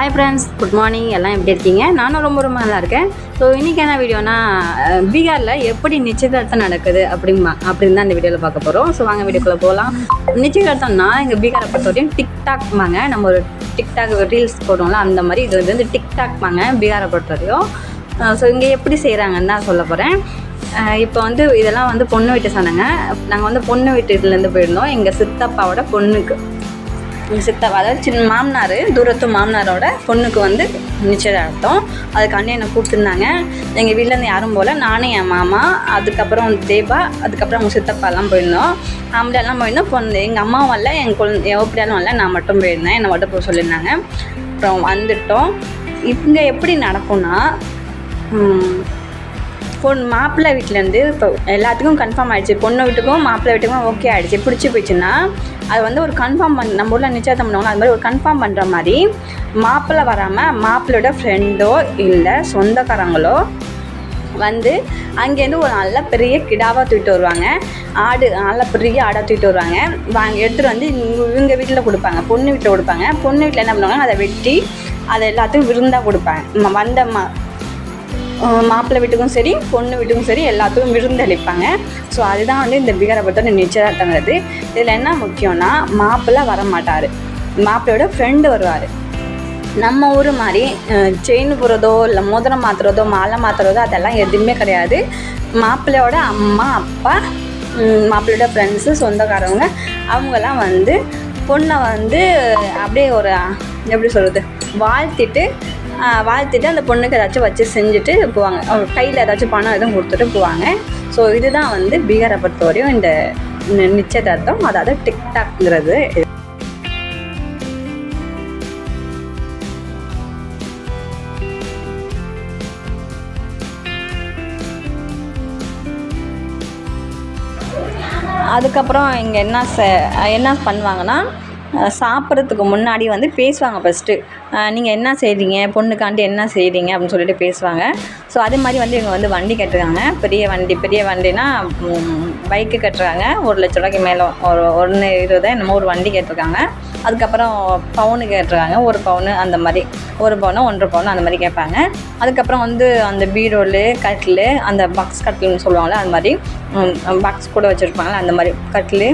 Hi friends good morning எல்லாம் எப்படி இருக்கீங்க? நானும் ரொம்ப ரொம்ப நல்லா இருக்கேன். ஸோ இன்றைக்கி என்ன வீடியோனா பீகாரில் எப்படி நிச்சயதார்த்தம் நடக்குது அப்படிமா அப்படின்னு தான் இந்த வீடியோவில் பார்க்க போகிறோம் ஸோ வாங்க வீடியோக்குள்ளே போகலாம் நிச்சயதார்த்தம்னா எங்கள் பீகாரை பொறுத்தவரையும் டிக்டாக்மாங்க நம்ம ஒரு டிக்டாக் ரீல்ஸ் போடுவோம்ல அந்த மாதிரி இது வந்து டிக்டாக்மாங்க பீகாரை பொறுத்தவரையும். ஸோ இங்கே எப்படி செய்கிறாங்கன்னு தான் சொல்ல போகிறேன் இப்போ வந்து இதெல்லாம் வந்து பொண்ணு வீட்டு சொன்னாங்க. நாங்கள் வந்து பொண்ணு வீட்டு இதுலேருந்து போயிருந்தோம். எங்கள் சித்தப்பாவோட பொண்ணுக்கு. எங்கள் சித்தப்பா அதாவது சின்ன மாமனார் தூரத்து மாமனாரோட பொண்ணுக்கு வந்து நிச்சயதார்த்தம். அதுக்கு அண்ணன் என்னை கூப்பிட்டுருந்தாங்க. எங்கள் வீட்டிலேருந்து யாரும் போகல நானும் என் மாமா அதுக்கப்புறம் தேபா அதுக்கப்புறம் அவங்க சித்தப்பாலாம் போயிருந்தோம். ஆம்பளைலாம் போயிருந்தோம் பொண்ணு எங்கள் அம்மாவும் வரல என் குழந்தை எப்படியாலும் வரல நான் மட்டும் போயிருந்தேன். என்னை மட்டும் போக சொல்லியிருந்தாங்க. அப்புறம் வந்துட்டோம். இங்கே எப்படி நடக்கும்னா பொன் பொண்ணு மாப்பிள்ளை வீட்டிலேருந்து இப்போ எல்லாத்துக்கும் கன்ஃபார்ம் ஆகிடுச்சு பொண்ணு வீட்டுக்கும் மாப்பிள்ளை வீட்டுக்கும் ஓகே ஆகிடுச்சு பிடிச்சி போயிடுச்சுன்னா அது வந்து ஒரு கன்ஃபார்ம் பண்ண நம்ம ஊரில் நிச்சயத்தம் பண்ணுவாங்க அது மாதிரி ஒரு கன்ஃபார்ம் பண்ணுற மாதிரி மாப்பிள்ளை வராமல் மாப்பிள்ளையோட ஃப்ரெண்டோ இல்லை சொந்தக்காரங்களோ வந்து அங்கேருந்து ஒரு நல்ல பெரிய கிடாவாக தூக்கிட்டு வருவாங்க. ஆடு நல்ல பெரிய ஆடாக தூக்கிட்டு வருவாங்க. வாங்க எடுத்துகிட்டு வந்து இவங்க இவங்க வீட்டில் கொடுப்பாங்க. பொண்ணு வீட்டில் கொடுப்பாங்க. பொண்ணு வீட்டில் என்ன பண்ணுவாங்க அதை வெட்டி அதை எல்லாத்துக்கும் விருந்தாக கொடுப்பாங்க. வந்த மா மாப்பிள்ளை வீட்டுக்கும் சரி பொண்ணு வீட்டுக்கும் சரி எல்லாத்துக்கும் விருந்தளிப்பாங்க ஸோ அதுதான் வந்து இந்த பீகாரை நிச்சயதார்த்தங்கிறது. இதில் என்ன முக்கியம்னா மாப்பிள்ளை வர மாட்டார் மாப்பிள்ளையோட ஃப்ரெண்டு வருவார். நம்ம ஊர் மாதிரி செயின் போடுறதோ இல்லை மோதிரம் மாற்றுறதோ மாலை மாற்றுறதோ அதெல்லாம் எதுவுமே கிடையாது. மாப்பிள்ளையோட அம்மா அப்பா மாப்பிள்ளையோட ஃப்ரெண்ட்ஸு சொந்தக்காரவங்க அவங்கெல்லாம் வந்து பொண்ணை வந்து அப்படியே ஒரு எப்படி சொல்கிறது வாழ்த்திட்டு வாழ்த்திட்டு அந்த பொண்ணுக்கு ஏதாச்சும் வச்சு செஞ்சுட்டு போவாங்க. அவங்க கையில் ஏதாச்சும் பணம் எதுவும் கொடுத்துட்டு போவாங்க. ஸோ இதுதான் வந்து பீகாரை பொறுத்தவரையும் இந்த நி- நிச்சயதார்த்தம். அதாவது டிக்டாக்ங்கிறது. அதுக்கப்புறம் இங்கே என்ன ச என்ன பண்ணுவாங்கன்னா சாப்பிட்றதுக்கு முன்னாடி வந்து பேசுவாங்க ஃபஸ்ட்டு நீங்கள் என்ன செய்கிறீங்க பொண்ணுக்காண்டி என்ன செய்கிறீங்க அப்படின்னு சொல்லிட்டு பேசுவாங்க. ஸோ அது மாதிரி வந்து இவங்க வந்து வண்டி கட்டுறாங்க. பெரிய வண்டி பெரிய வண்டினா பைக்கு கட்டுறாங்க. ஒரு லட்ச ரூபாய்க்கு மேலே ஒரு ஒன்று இருபது என்னமோ ஒரு வண்டி கேட்டிருக்காங்க. அதுக்கப்புறம் பவுனு கேட்டிருக்காங்க. ஒரு பவுனு அந்த மாதிரி. ஒரு பவுனு ஒன்றரை பவுனு அந்த மாதிரி கேட்பாங்க. அதுக்கப்புறம் வந்து அந்த பீரோலு கட்டில் அந்த பக்ஸ் கட்டில்னு சொல்லுவாங்கள்ல அந்த மாதிரி. பக்ஸ் கூட வச்சுருப்பாங்கல்ல அந்த மாதிரி. கட்டில்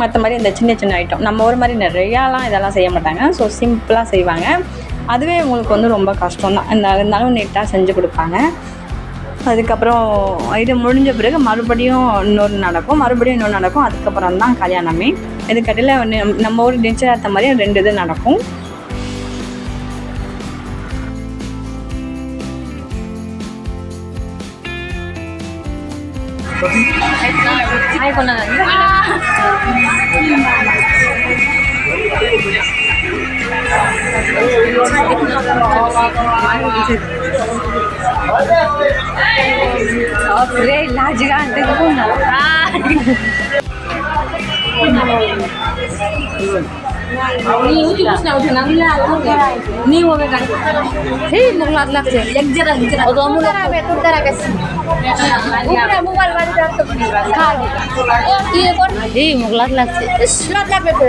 மற்ற மாதிரி இந்த சின்ன சின்ன ஐட்டம் நம்ம ஒரு மாதிரி நிறையாலாம் இதெல்லாம் செய்ய மாட்டாங்க. ஸோ சிம்பிளாக செய்வாங்க. அதுவே உங்களுக்கு வந்து ரொம்ப கஷ்டம் தான் இந்த இருந்தாலும் நீட்டாக செஞ்சு கொடுப்பாங்க. அதுக்கப்புறம் இது முடிஞ்ச பிறகு மறுபடியும் இன்னொரு நடக்கும். மறுபடியும் இன்னொன்று நடக்கும். அதுக்கப்புறம் தான் கல்யாணமே. இதுக்கடையில் நம்ம ஒரு நிச்சயதார்த்தம் மாதிரி ரெண்டு இது நடக்கும். রে লাজ গান দেখব না ನೀವು ಹೋಗ್ಬೇಕಾದ್ರೆ ಹೇ ಮಗು ಆಗ್ಲಾಗ್ತದೆ ಎಕ್ಜರ ಮೊಬೈಲ್ ಮಾಡಿದ್ರೆ ಹೇ ಮಗು ಆಗ್ಲಾಗ್ತದೆ ಎಷ್ಟು ಆಗ್ಲಾಗ್ಬೇಕು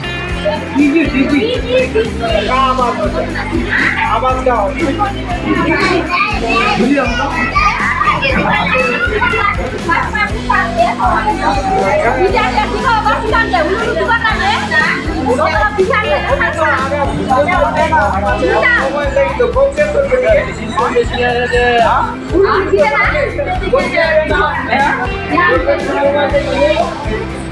আবার যাও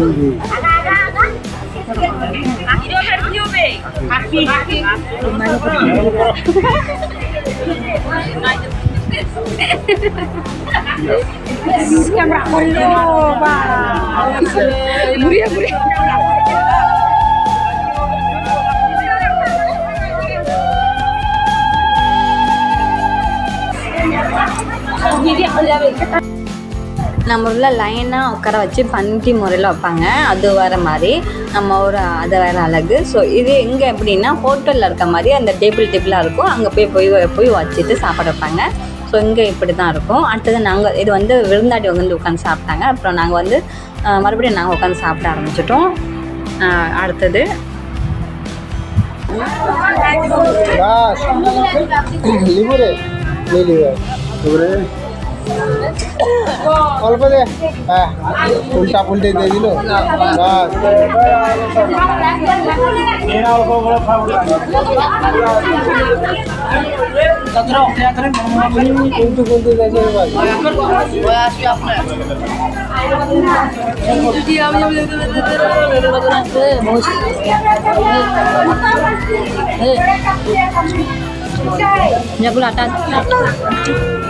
Juve. Indonesia Juve. Hakim. Hakim. Kamera kono, நம்ம உள்ள லைனாக உட்கார வச்சு பன்கி முறையில் வைப்பாங்க. அது வேறு மாதிரி. நம்ம ஒரு அது வேறு அழகு. ஸோ இது எங்கே எப்படின்னா ஹோட்டலில் இருக்க மாதிரி அந்த டேபிள் டேபிளாக இருக்கும். அங்கே போய் போய் போய் வச்சுட்டு சாப்பாடு வைப்பாங்க. ஸோ இங்கே இப்படி தான் இருக்கும். அடுத்தது நாங்கள் இது வந்து விருந்தாடி வந்து உட்காந்து சாப்பிட்டாங்க. அப்புறம் நாங்கள் வந்து மறுபடியும் நாங்கள் உட்காந்து சாப்பிட ஆரம்பிச்சிட்டோம். அடுத்தது. லிவரு லிவரு অল্প দে হ্যাঁ উল্টা পুল্টে দিয়ে দিল কিন্তু কিন্তু আটা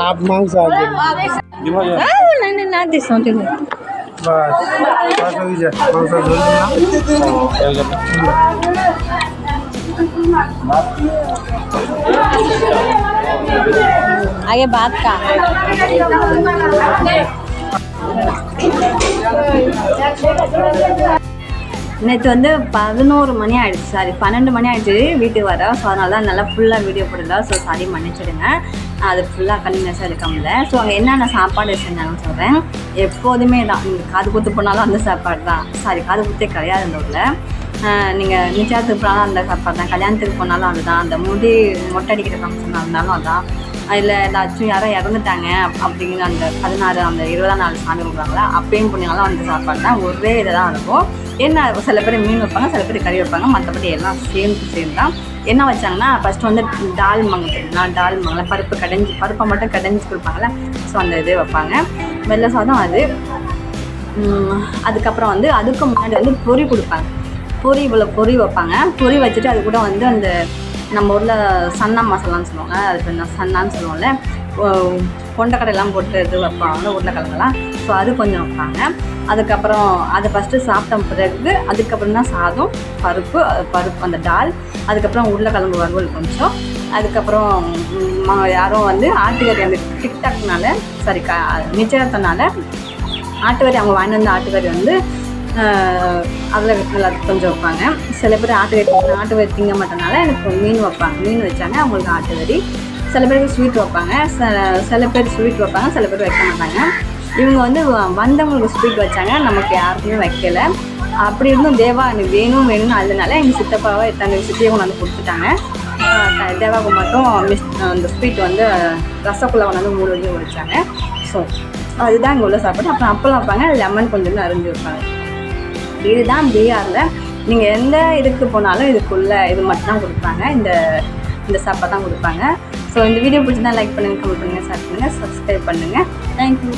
आप मांग सकते ना दे सोते মাংস आगे बात का நேற்று வந்து பதினோரு மணி ஆயிடுச்சு சாரி பன்னெண்டு மணி ஆயிடுச்சு வீட்டுக்கு வர ஸோ அதனால தான் நல்லா ஃபுல்லாக வீடியோ போடல ஸோ சாரி மன்னிச்சிடுங்க அது ஃபுல்லாக கண்டினியூஸாக எடுக்க முடியல ஸோ அங்கே என்னென்ன சாப்பாடு செஞ்சாங்கன்னு சொல்கிறேன் எப்போதுமே தான் நீங்கள் காது குத்து போனாலும் அந்த சாப்பாடு தான் சாரி காது குத்தே கிடையாது இந்த ஊரில் நீங்கள் நிச்சயத்துக்கு போனாலும் அந்த சாப்பாடு தான் கல்யாணத்துக்கு போனாலும் அதுதான். அந்த முடி மொட்டை அடிக்கிற ஃபங்க்ஷனாக இருந்தாலும் அதான். இல்லை ஏதாச்சும் யாரோ இறந்துட்டாங்க அப்படிங்கிற அந்த பதினாறு அந்த இருபதாம் நாள் சாமி கொடுக்குறாங்களா அப்பயும் புண்ணியங்களும் அந்த சாப்பாடு தான். ஒரே இதை தான் இருக்கும். என்ன சில பேர் மீன் வைப்பாங்க சில பேர் கறி வைப்பாங்க மற்றபடி எல்லாம் சேர்ந்து சேர்ந்து தான். என்ன வச்சாங்கன்னா ஃபஸ்ட்டு வந்து டால் மங்கா டால் மங்கல பருப்பு கடைஞ்சி பருப்பை மட்டும் கடைஞ்சி கொடுப்பாங்கள ஸோ அந்த இது வைப்பாங்க. வெள்ளை சாதம் அது. அதுக்கப்புறம் வந்து அதுக்கு முன்னாடி வந்து பொரி கொடுப்பாங்க. பொரி இவ்வளோ பொரி வைப்பாங்க. பொரி வச்சுட்டு அது கூட வந்து அந்த நம்ம ஊரில் சன்னா மசாலான்னு சொல்லுவாங்க. அதுக்கு என்ன? சன்னான்னு சொல்லுவோம்ல. கொண்டக்கடையெல்லாம் போட்டு இது வைப்பாங்க. உருளைக்கிழங்கெல்லாம் ஸோ அது கொஞ்சம் வைப்பாங்க. அதுக்கப்புறம் அதை ஃபஸ்ட்டு சாப்பிட்ட பிறகு அதுக்கப்புறம் தான் சாதம் பருப்பு அது பருப்பு அந்த டால். அதுக்கப்புறம் உருளைக்கிழங்கு வறுவல் கொஞ்சம். அதுக்கப்புறம் யாரும் வந்து ஆட்டுக்கறி அந்த டிக்டாக்னால சாரி க நிச்சயத்தினால ஆட்டுக்கறி அவங்க வாங்கி வந்த ஆட்டுக்கறி வந்து அதில் எல்லாத்துக்கும் கொஞ்சம் வைப்பாங்க. சில பேர் ஆட்டுக்கறி ஆட்டுக்கறி திங்க மாட்டனால எனக்கு மீன் வைப்பாங்க. மீன் வச்சாங்க அவங்களுக்கு ஆட்டு வரி சில பேருக்கு ஸ்வீட் வைப்பாங்க. சில சில பேர் ஸ்வீட் வைப்பாங்க சில பேர் வைக்க மாட்டாங்க. இவங்க வந்து வ- வந்தவங்களுக்கு ஸ்வீட் வச்சாங்க. நமக்கு யாருக்குமே வைக்கல. அப்படி இருந்தும் தேவா எனக்கு வேணும் வேணும்னு அதனால எங்கள் சித்தப்பாவை எத்தனை சித்தியை கொண்டு வந்து கொடுத்துட்டாங்க. தேவாவுக்கு மட்டும் மிஸ் அந்த ஸ்வீட் வந்து ரசகுல்லா கொண்டு வந்து மூணு வரைக்கும் வச்சாங்க ஸோ அதுதான் இங்கே உள்ள சாப்பாடு. அப்புறம் அப்பளம் வைப்பாங்க. லெமன் கொஞ்சம் அரிஞ்சு வைப்பாங்க. இதுதான் பீகாரில் நீங்கள் எந்த இதுக்கு போனாலும் இதுக்குள்ள இது மட்டும் தான் கொடுப்பாங்க. இந்த இந்த சாப்பாடு தான் கொடுப்பாங்க. ஸோ இந்த வீடியோ பிடிச்சிருந்தா லைக் பண்ணுங்கள் கமெண்ட் பண்ணுங்கள் ஷேர் பண்ணுங்கள் சப்ஸ்கிரைப் பண்ணுங்கள் தேங்க்யூ